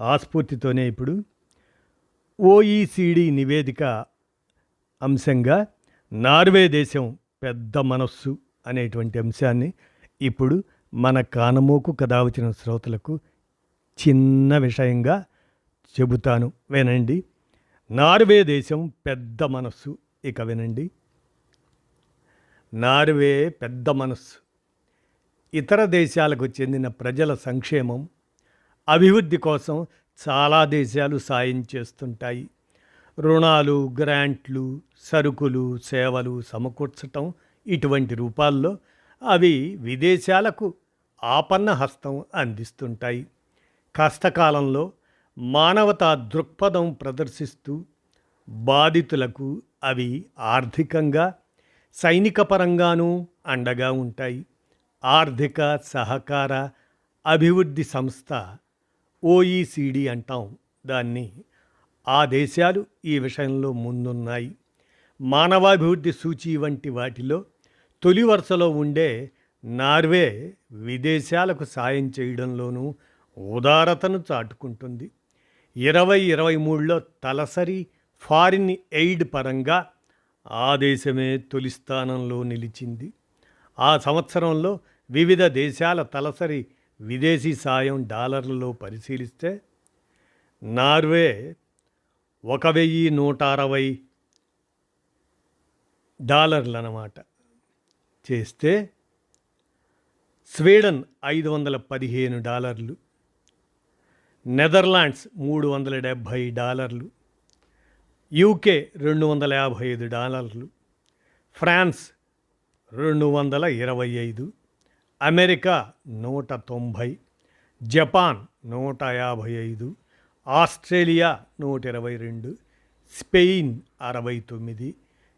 ఆస్ఫూర్తితోనే ఇప్పుడు ఓఈసీడీ నివేదిక అంశంగా నార్వే దేశం పెద్ద మనస్సు అనేటువంటి అంశాన్ని ఇప్పుడు మన కానమోకు కథ వచ్చిన శ్రోతలకు చిన్న విషయంగా చెబుతాను. వినండి. నార్వే దేశం పెద్ద మనస్సు. ఇక వినండి. నార్వే పెద్ద మనస్సు. ఇతర దేశాలకు చెందిన ప్రజల సంక్షేమం అభివృద్ధి కోసం చాలా దేశాలు సాయం చేస్తుంటాయి. రుణాలు గ్రాంట్లు సరుకులు సేవలు సమకూర్చటం ఇటువంటి రూపాల్లో అవి విదేశాలకు ఆపన్న హస్తం అందిస్తుంటాయి. కష్టకాలంలో మానవతా దృక్పథం ప్రదర్శిస్తూ బాధితులకు అవి ఆర్థికంగా సైనిక పరంగానూ అండగా ఉంటాయి. ఆర్థిక సహకార అభివృద్ధి సంస్థ ఓఈసీడీ అంటాం దాన్ని. ఆ దేశాలు ఈ విషయంలో ముందున్నాయి. మానవాభివృద్ధి సూచి వంటి వాటిలో తొలి వరుసలో ఉండే నార్వే విదేశాలకు సాయం చేయడంలోనూ ఉదారతను చాటుకుంటుంది. ఇరవై ఇరవై మూడులో తలసరి ఫారిన్ ఎయిడ్ పరంగా ఆ దేశమే తొలి స్థానంలో నిలిచింది. ఆ సంవత్సరంలో వివిధ దేశాల తలసరి విదేశీ సాయం డాలర్లలో పరిశీలిస్తే నార్వే ఒక వెయ్యి నూట అరవై డాలర్లు అన్నమాట చేస్తే స్వీడన్ ఐదు వందల పదిహేను డాలర్లు నెదర్లాండ్స్ మూడు వందల డెబ్భై డాలర్లు యూకే రెండు వందల యాభై ఐదు డాలర్లు ఫ్రాన్స్ రెండు వందల ఇరవై ఐదు అమెరికా నూట తొంభై జపాన్ నూట యాభై ఐదు ఆస్ట్రేలియా నూట ఇరవై రెండు స్పెయిన్ అరవై తొమ్మిది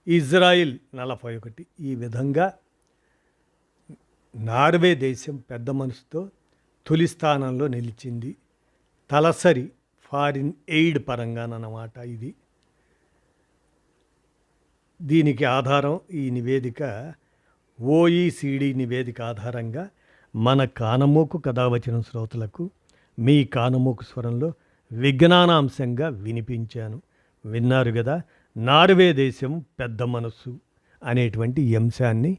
ఇజ్రాయిల్ నలభై ఒకటి. ఈ విధంగా నార్వే దేశం పెద్ద మనసుతో తొలి స్థానంలో నిలిచింది. తలసరి ఫారిన్ ఎయిడ్ పరంగానమాట ఇది. దీనికి ఆధారం ఈ నివేదిక ఓఈసిడి నివేదిక ఆధారంగా మన కానమోకు కథావచన వచ్చిన శ్రోతలకు మీ కానమోకు స్వరంలో విజ్ఞానాంశంగా వినిపించాను. విన్నారు కదా నార్వే దేశం పెద్ద మనస్సు అనేటువంటి అంశాన్ని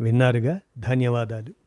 విన్నారుగా ధన్యవాదాలు.